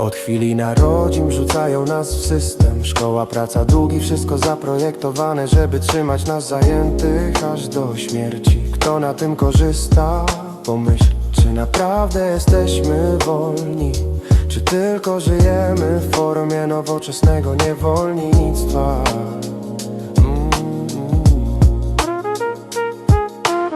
Od chwili narodzin rzucają nas w system Szkoła, praca, długi, wszystko zaprojektowane Żeby trzymać nas zajętych aż do śmierci Kto na tym korzysta? Pomyśl, czy naprawdę jesteśmy wolni? Czy tylko żyjemy w formie nowoczesnego niewolnictwa?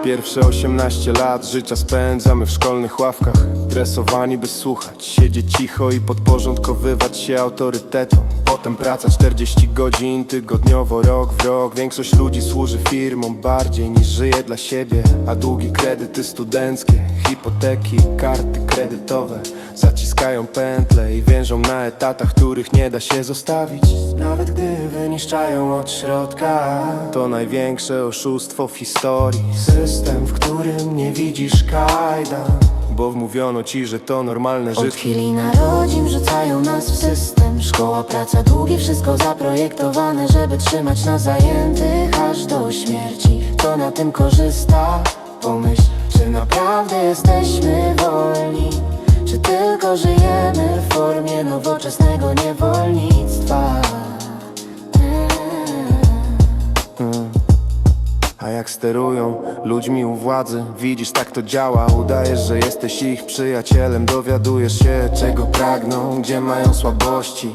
Pierwsze 18 lat życia spędzamy w szkolnych ławkach Dresowani by słuchać, siedzieć cicho i podporządkowywać się autorytetom. Potem praca 40 godzin tygodniowo, rok w rok. Większość ludzi służy firmom bardziej niż żyje dla siebie A długie kredyty studenckie, hipoteki, karty kredytowe. Zaciskają pętle i więżą na etatach, których nie da się zostawić. Nawet gdy wyniszczają od środka To największe oszustwo w historii. System, w którym nie widzisz kajdan Bo wmówiono ci, że to normalne Od życie. chwili narodzin rzucają nas w system. Szkoła, praca, długie, wszystko zaprojektowane Żeby trzymać nas zajętych aż do śmierci. Kto na tym korzysta? Pomyśl, czy naprawdę jesteśmy wolni? Czy tylko żyjemy w formie nowoczesnego niewolnictwa? A jak sterują ludźmi u władzy Widzisz, tak to działa. Udajesz, że jesteś ich przyjacielem Dowiadujesz się, czego pragną Gdzie mają słabości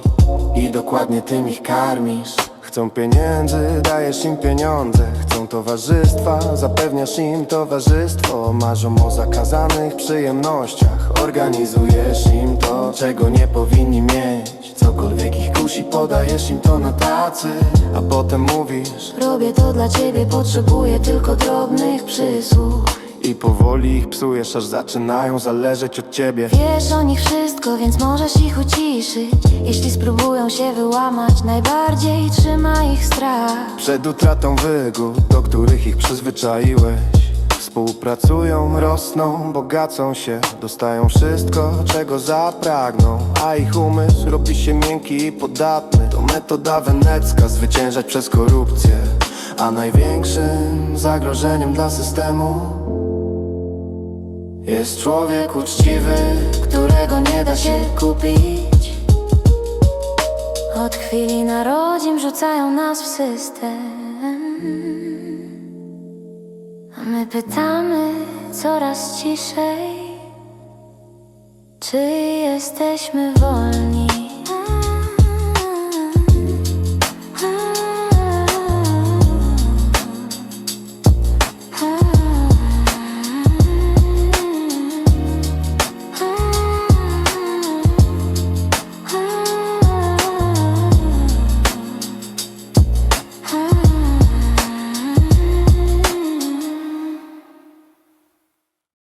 I dokładnie tym ich karmisz. Chcą pieniędzy, dajesz im pieniądze towarzystwa, zapewniasz im towarzystwo. Marzą o zakazanych przyjemnościach. Organizujesz im to, czego nie powinni mieć. Cokolwiek ich kusi, podajesz im to na tacy. A potem mówisz Robię to dla ciebie, potrzebuję tylko drobnych przysług I powoli ich psujesz, aż zaczynają zależeć od ciebie. Wiesz o nich wszystko, więc możesz ich uciszyć. Jeśli spróbują się wyłamać, najbardziej trzyma ich strach. Przed utratą wygód, do których ich przyzwyczaiłeś. Współpracują, rosną, bogacą się. Dostają wszystko, czego zapragną. A ich umysł robi się miękki i podatny. To metoda wenecka, zwyciężać przez korupcję. A największym zagrożeniem dla systemu Jest człowiek uczciwy którego nie da się kupić Od chwili narodzin rzucają nas w system A my pytamy coraz ciszej Czy jesteśmy wolni?